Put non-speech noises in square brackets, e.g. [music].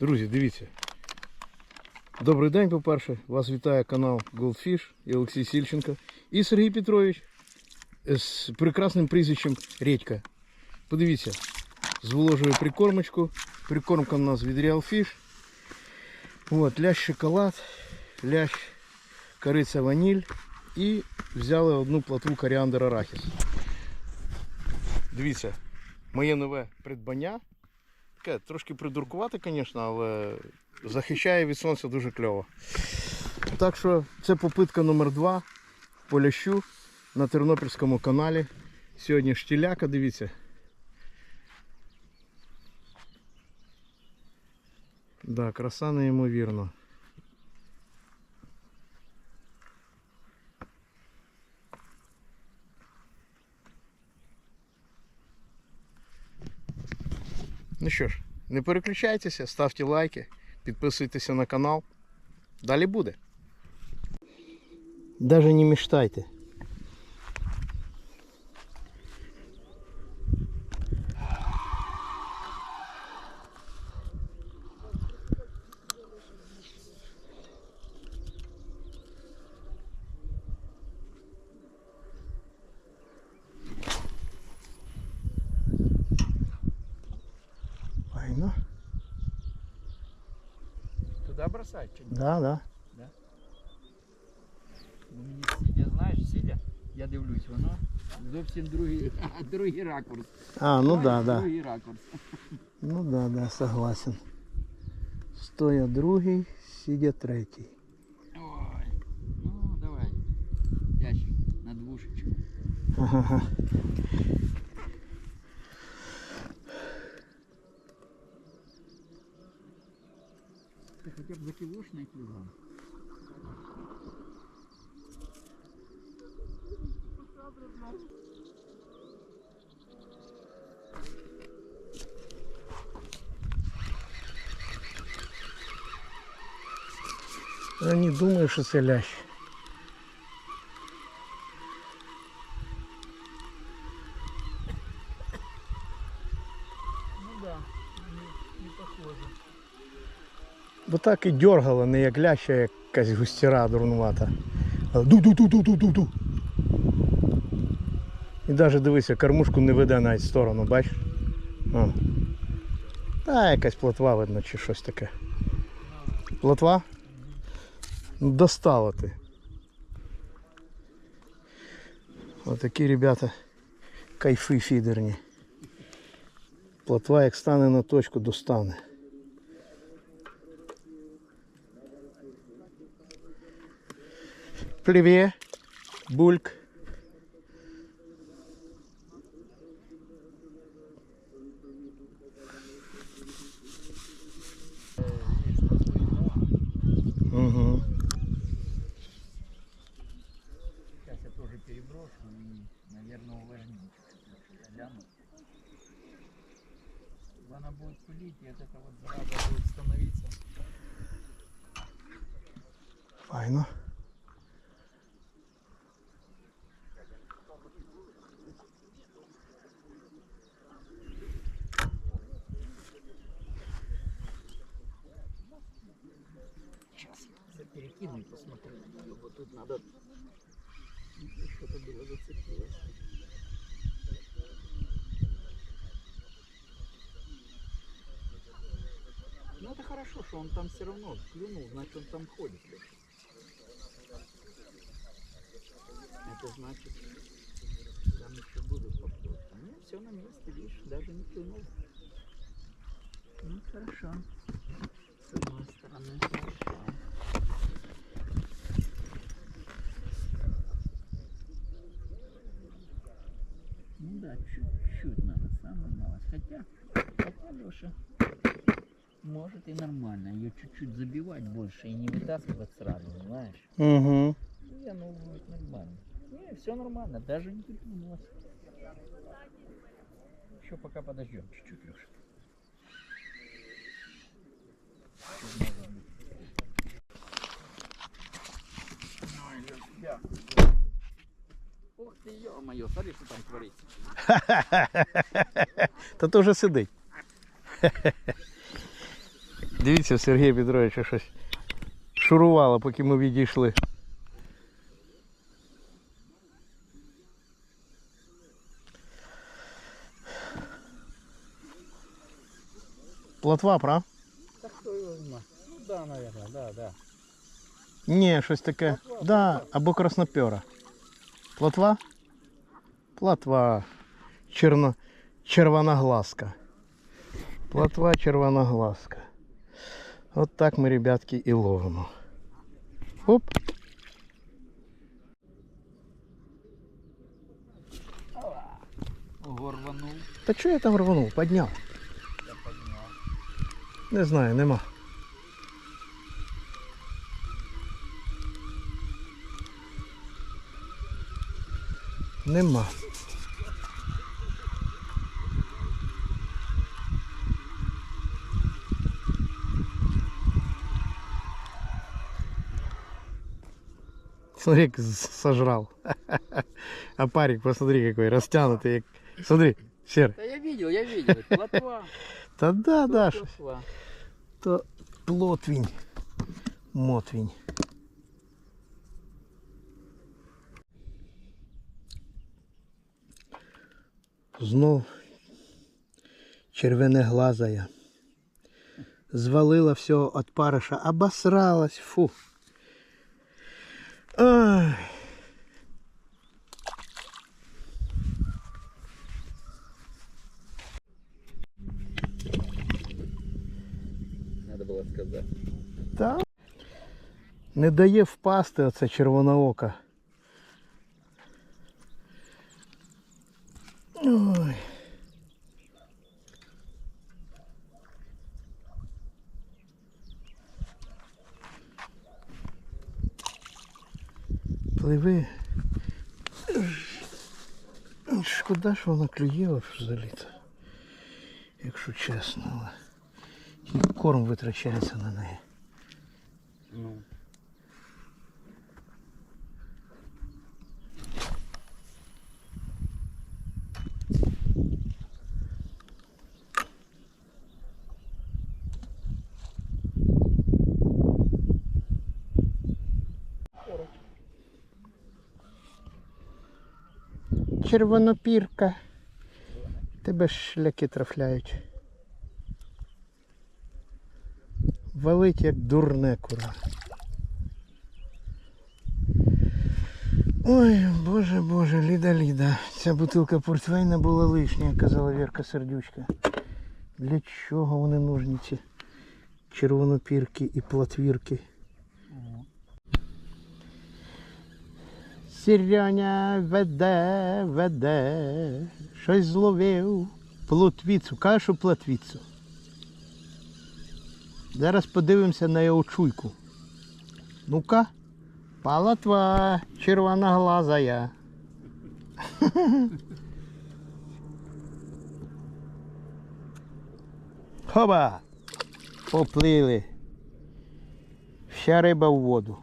Друзі, дивіться. Добрий день, по-перше. Вас вітає канал Goldfish і Олексій Сільченко. І Сергій Петрович з прекрасним прізвищем Редька. Подивіться, зволожує прикормочку. Прикормка у нас від Real Fish. От, лящ шоколад, лящ кориця ваніль і взяли одну платву коріандр арахіс. Дивіться, моє нове придбання. Таке трошки придуркувати, звісно, але захищає від сонця дуже кльово. Так що це попитка номер два по лящу на Тернопільському каналі. Сьогодні штіляка, дивіться. Да, краса неймовірна. Ну що ж, не переключайтеся, ставте лайки, підписуйтеся на канал. Далі буде. Даже не мечтайте. Файно. Туда бросать чи ні? Да, да. Ну, Мені сидя, знаєш, сидя, я дивлюсь, воно зовсім другий, [laughs] другий ракурс. А, ну да, Знаєш, да. Другий ракурс. Ну да, да, согласен. Стоя другий, сидя третій. Ой. Ну, давай. Ящик на двушечку. Ага. Хоча б за кілошний кілограм. Я не думаю, що це лящ. Ну да, не, не похоже. Бо так і дергало, не як лящ, а як якась густіра дурнувата. Ду-ду-ду-ду-ду-ду. І навіть дивися, кормушку не веде навіть в сторону, бачиш? О. Та якась плотва видно чи щось таке. Плотва? Ну, достало ти. Отакі ребята кайфи фідерні. Плотва як стане на точку, достане. Плівє, бульк. Угу. Сейчас я тоже переброшу и, наверное, увлажню. Она будет пылить, и от этого вот зараза будет становиться. Файно. Перекину и посмотрю. Вот тут надо что-то было зацепилось. Ну это хорошо, что он там все равно клюнул, значит он там ходит. Это значит, там еще будут поплавки. Ну, все на месте, видишь, даже не клюнул. Ну, хорошо. С одной стороны, хорошо. Ну да, самое малость. Хотя, хотя, Леша, может и нормально. Ее чуть-чуть забивать больше и не вытаскивать сразу, знаешь. Угу. Не, ну будет нормально. Не, все нормально, даже не припнулось. Еще пока подождем чуть-чуть, Леша. Ой, Лёш, я. Ух ты, ё-моё, смотри, что там творится. Та то вже сидить. Дивіться, в Сергія Петровича щось шурувало, поки ми відійшли. Плотва, прав? Так хто його знає? Ну да, наверное, да, да. Ні, щось таке. Да, або краснопера. Плотва? Плотва. Черно... Червоноглазка. Плотва червоноглазка. От так ми, ребятки, і ловимо. Оп. Горванув. Та що я там рванув? Подняв. Я підняв. Не знаю, нема. Нема. Смотри, сожрал. [laughs] А парик, посмотри, какой растянутый. Смотри, Сер. Та я видел, я видел. Плотва. [laughs] Да, да. Плотва. то плотвінь, мотвінь. Знов червонеглазая. Звалила всього от париша, обосралась, фу. Ай. Надо було сказати. Та не дає впасти оце червоноока. Ой. Пливи. Шкода, що вона клює взагалі-то. Якщо чесно, корм витрачається на неї. Ну. Червонопірка. Тебе ж шляки трафляють. Валить як дурне кура. Ой, боже, боже, Ліда, Ліда. Ця бутилка портвейна була лишня, казала Вірка Сердючка. Для чого вони нужні ці червонопірки і платвірки? Сіряня веде, веде, щось зловив. Плотвіцу, кашу плотвіцу. Зараз подивимося на його чуйку. Ну-ка, палатва червоноглазая. Хоба! Поплили. Вся риба в воду.